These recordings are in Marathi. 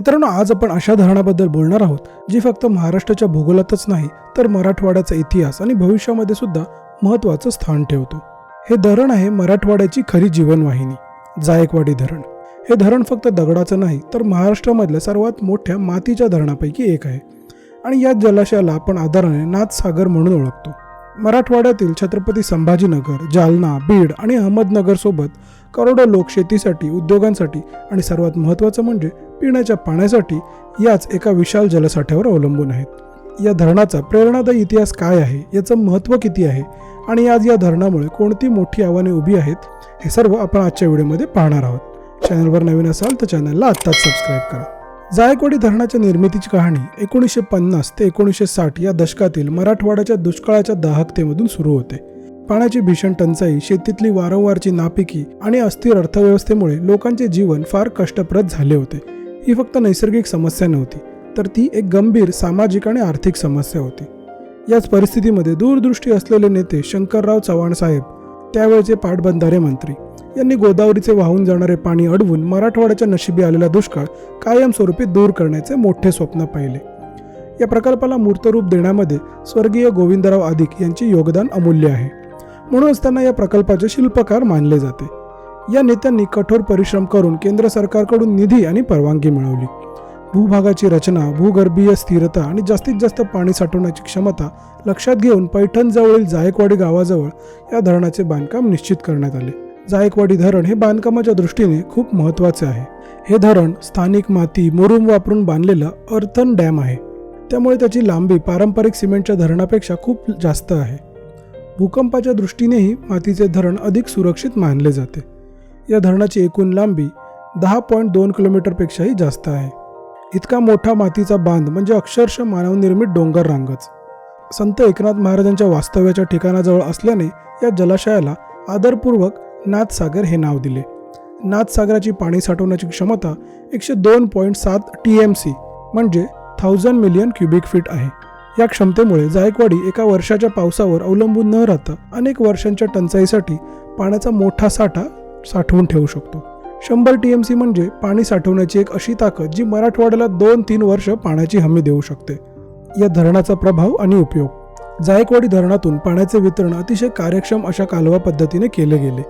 मित्रांनो आज आपण अशा धरणाबद्दल बोलणार आहोत जी फक्त महाराष्ट्राच्या भूगोलातच नाही तर मराठवाड्याचा इतिहास आणि भविष्यामध्ये सुद्धा महत्त्वाचं स्थान ठेवतो. हे धरण आहे मराठवाड्याची खरी जीवनवाहिनी जायकवाडी धरण. हे धरण फक्त दगडाचं नाही तर महाराष्ट्रामधल्या सर्वात मोठ्या मातीच्या धरणापैकी एक आहे. आणि या जलाशयाला आपण आदराने नाथसागर म्हणून ओळखतो. मराठवाड्यातील छत्रपती संभाजीनगर जालना बीड आणि अहमदनगरसोबत करोडो लोक शेतीसाठी उद्योगांसाठी आणि सर्वात महत्त्वाचं म्हणजे पिण्याच्या पाण्यासाठी याच एका विशाल जलसाठ्यावर अवलंबून आहेत. या धरणाचा प्रेरणादायी इतिहास काय आहे? याचं महत्त्व किती आहे? आणि आज या धरणामुळे कोणती मोठी आव्हाने उभी आहेत? हे सर्व आपण आजच्या व्हिडिओमध्ये पाहणार आहोत. चॅनलवर नवीन असाल तर चॅनलला आत्ताच सबस्क्राईब करा. जायकवाडी धरणाच्या निर्मितीची कहाणी एकोणीसशे पन्नास ते एकोणीसशे साठ या दशकातील मराठवाड्याच्या दुष्काळाच्या दाहकतेमधून सुरू होते. पाण्याची भीषण टंचाई शेतीतली वारंवारची नापिकी आणि अस्थिर अर्थव्यवस्थेमुळे लोकांचे जीवन फार कष्टप्रद झाले होते. ही फक्त नैसर्गिक समस्या नव्हती तर ती एक गंभीर सामाजिक आणि आर्थिक समस्या होती. याच परिस्थितीमध्ये दूरदृष्टी असलेले नेते शंकरराव चव्हाण साहेब त्यावेळचे पाटबंधारे मंत्री यांनी गोदावरीचे वाहून जाणारे पाणी अडवून मराठवाड्याच्या नशिबी आलेला दुष्काळ कायमस्वरूपी दूर करण्याचे मोठे स्वप्न पाहिले. या प्रकल्पाला मूर्तरूप देण्यामध्ये स्वर्गीय गोविंदराव आदिक यांचे योगदान अमूल्य आहे. म्हणूनच त्यांना या प्रकल्पाचे शिल्पकार मानले जाते. या नेत्यांनी कठोर परिश्रम करून केंद्र सरकारकडून निधी आणि परवानगी मिळवली. भूभागाची रचना भूगर्भीय स्थिरता आणि जास्तीत जास्त पाणी साठवण्याची क्षमता लक्षात घेऊन पैठणजवळील जायकवाडी गावाजवळ या धरणाचे बांधकाम निश्चित करण्यात आले. जायकवाडी धरण हे बांधकामाच्या दृष्टीने खूप महत्त्वाचे आहे. हे धरण स्थानिक माती मुरुम वापरून बांधलेलं अर्थन डॅम आहे. त्यामुळे त्याची लांबी पारंपरिक सिमेंटच्या धरणापेक्षा खूप जास्त आहे. भूकंपाच्या दृष्टीनेही मातीचे धरण अधिक सुरक्षित मानले जाते. या धरणाची एकूण लांबी दहा पॉईंट दोन किलोमीटरपेक्षाही जास्त आहे. इतका मोठा मातीचा बांध म्हणजे अक्षरशः मानवनिर्मित डोंगर रांगच. संत एकनाथ महाराजांच्या वास्तव्याच्या ठिकाणाजवळ असल्याने या जलाशयाला आदरपूर्वक नाथसागर हे नाव दिले. नाथसागराची पाणी साठवण्याची क्षमता एकशे दोन पॉईंट सात टी एम सी म्हणजे थाउजंड मिलियन क्युबिक फीट आहे. या क्षमतेमुळे जायकवाडी एका वर्षाच्या पावसावर अवलंबून न राहता अनेक वर्षांच्या टंचाईसाठी पाण्याचा मोठा साठा साठवून ठेवू शकतो. शंभर टी एम सी म्हणजे पाणी साठवण्याची एक अशी ताकद जी मराठवाड्याला दोन तीन वर्ष पाण्याची हमी देऊ शकते. या धरणाचा प्रभाव आणि उपयोग. जायकवाडी धरणातून पाण्याचे वितरण अतिशय कार्यक्षम अशा कालवा पद्धतीने केले गेले.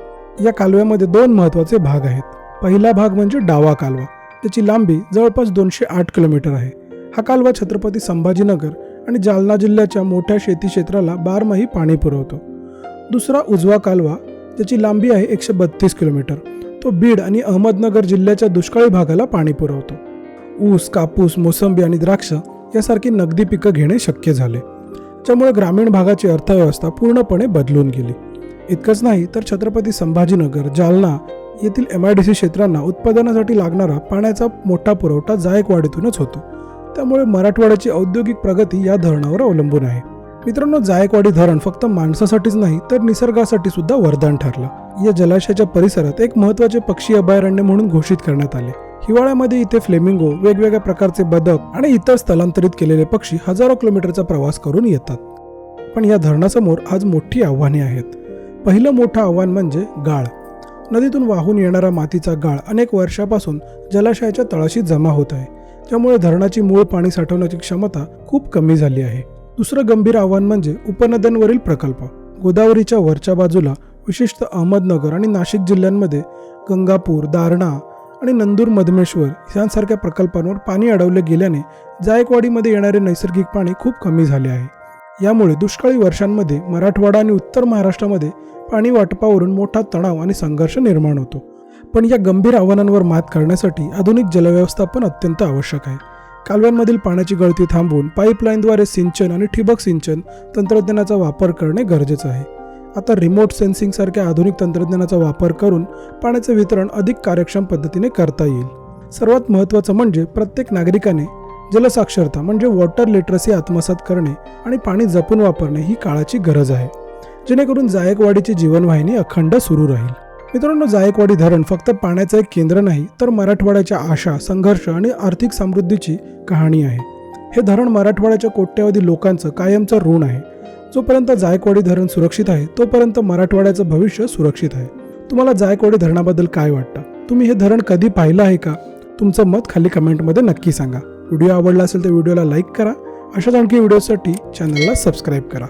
या कालव्यामध्ये दोन महत्त्वाचे भाग आहेत. पहिला भाग म्हणजे डावा कालवा. त्याची लांबी जवळपास दोनशे आठ किलोमीटर आहे. हा कालवा छत्रपती संभाजीनगर आणि जालना जिल्ह्याच्या मोठ्या शेती क्षेत्राला बारमाही पाणी पुरवतो. दुसरा उजवा कालवा त्याची लांबी आहे एकशे बत्तीस किलोमीटर तो बीड आणि अहमदनगर जिल्ह्याच्या दुष्काळी भागाला पाणी पुरवतो. ऊस कापूस मोसंबी आणि द्राक्ष यासारखी नगदी पिकं घेणे शक्य झाले त्यामुळे ग्रामीण भागाची अर्थव्यवस्था पूर्णपणे बदलून गेली. इतकंच नाही तर छत्रपती संभाजीनगर जालना येथील एम आय डी सी क्षेत्रांना उत्पादनासाठी लागणारा पाण्याचा मोठा पुरवठा जायकवाडीतूनच होतो. त्यामुळे मराठवाड्याची औद्योगिक प्रगती या धरणावर अवलंबून आहे. मित्रांनो जायकवाडी धरण फक्त माणसासाठीच नाही तर निसर्गासाठी सुद्धा वरदान ठरलं. या जलाशयाच्या परिसरात एक महत्त्वाचे पक्षी अभयारण्य म्हणून घोषित करण्यात आले. हिवाळ्यामध्ये इथे फ्लेमिंगो वेगवेगळ्या प्रकारचे बदक आणि इतर स्थलांतरित केलेले पक्षी हजारो किलोमीटरचा प्रवास करून येतात. पण या धरणासमोर आज मोठी आव्हाने आहेत. पहिलं मोठं आव्हान म्हणजे गाळ. नदीतून वाहून येणारा मातीचा गाळ अनेक वर्षापासून जलाशयाच्या तळाशी जमा होत आहे. त्यामुळे धरणाची मूळ पाणी साठवण्याची क्षमता खूप कमी झाली आहे. दुसरं गंभीर आव्हान म्हणजे उपनद्यांवरील प्रकल्प. गोदावरीच्या वरच्या बाजूला विशेषतः अहमदनगर आणि नाशिक जिल्ह्यांमध्ये गंगापूर दारणा आणि नंदूर मधमेश्वर यांसारख्या प्रकल्पांवर पाणी अडवले गेल्याने जायकवाडीमध्ये येणारे नैसर्गिक पाणी खूप कमी झाले आहे. यामुळे दुष्काळी वर्षांमध्ये मराठवाडा आणि उत्तर महाराष्ट्रामध्ये पाणी वाटपावरून मोठा तणाव आणि संघर्ष निर्माण होतो. पण या गंभीर आव्हानांवर मात करण्यासाठी आधुनिक जलव्यवस्थापन अत्यंत आवश्यक आहे. कालव्यांमधील पाण्याची गळती थांबवून पाईपलाईनद्वारे सिंचन आणि ठिबक सिंचन तंत्रज्ञानाचा वापर करणे गरजेचं आहे. आता रिमोट सेन्सिंग सारख्या आधुनिक तंत्रज्ञानाचा वापर करून पाण्याचे वितरण अधिक कार्यक्षम पद्धतीने करता येईल. सर्वात महत्त्वाचं म्हणजे प्रत्येक नागरिकाने जलसाक्षरता म्हणजे वॉटर लिटरसी आत्मसात करणे आणि पाणी जपून वापरणे ही काळाची गरज आहे. जेणेकरून जायकवाडीची जीवनवाहिनी अखंड सुरू राहील. मित्रांनो जायकवाडी धरण फक्त पाण्याचं एक केंद्र नाही तर मराठवाड्याच्या आशा संघर्ष आणि आर्थिक समृद्धीची कहाणी आहे. हे धरण मराठवाड्याच्या कोट्यावधी लोकांचं कायमचं ऋण आहे. जोपर्यंत जायकवाडी धरण सुरक्षित आहे तोपर्यंत मराठवाड्याचं भविष्य सुरक्षित आहे. तुम्हाला जायकवाडी धरणाबद्दल काय वाटतं? तुम्ही हे धरण कधी पाहिलं आहे का? तुमचं मत खाली कमेंटमध्ये नक्की सांगा. व्हिडिओ आवडला असेल तर व्हिडिओला लाईक करा. अशाच आणखी व्हिडिओसाठी चॅनलला सबस्क्राईब करा.